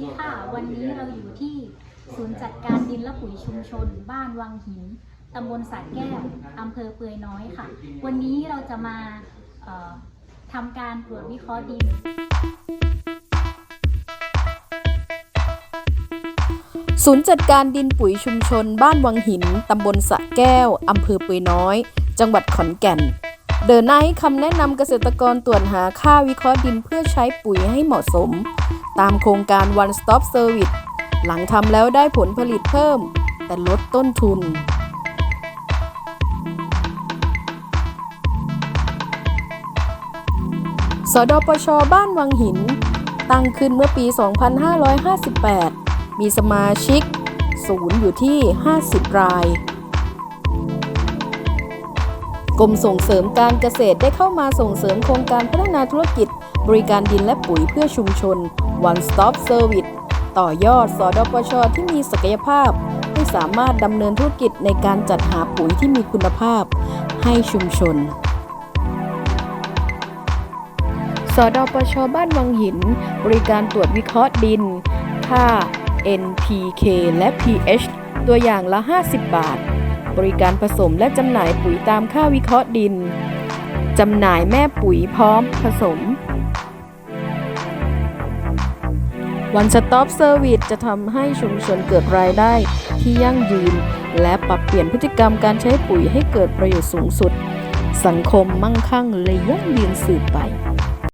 ดีค่ะ วันนี้เราอยู่ที่ศูนย์จัดการดินและปุ๋ยชุมชน บ้านวังหินตำบลสระแก้วอำเภอเปือยน้อยค่ะ วันนี้เราจะมาทำการตรวจวิเคราะห์ดิน ศูนย์จัดการดินปุ๋ยชุมชน บ้านวังหินตำบลสะแก้วอำเภอปุยน้อย จังหวัดขอนแก่น เดินหน้าให้คำแนะนำเกษตรกรตรวจหาค่าวิเคราะห์ดินเพื่อใช้ปุ๋ยให้เหมาะสม ตามโครงการ One Stop Service หลังทำแล้วได้ผลผลิตเพิ่ม แต่ลดต้นทุนสดปช บ้านวังหิน ตั้งขึ้นเมื่อปี 2558 มีสมาชิกศูนย์อยู่ที่ 50 ราย กรมส่งเสริมการเกษตรได้เข้ามาส่งเสริมโครงการพัฒนาธุรกิจ บริการดินและปุ๋ยเพื่อชุมชน One Stop Service ต่อยอด สดปช ที่มีศักยภาพ ให้สามารถดำเนินธุรกิจในการจัดหาปุ๋ยที่มีคุณภาพ ให้ชุมชนสดปช บ้านวังหิน บริการตรวจวิเคราะห์ดิน ค่า NPK และ pH ตัวอย่างละ 50 บาท บริการผสมและจำหน่ายปุ๋ยตามค่าวิเคราะห์ดิน จำหน่ายแม่ปุ๋ยพร้อมผสม One Stop Service จะทำให้ชุมชนเกิดรายได้ที่ยั่งยืน และปรับเปลี่ยนพฤติกรรมการใช้ปุ๋ยให้เกิดประโยชน์สูงสุด สังคมมั่งคั่งและยั่งยืนสืบไป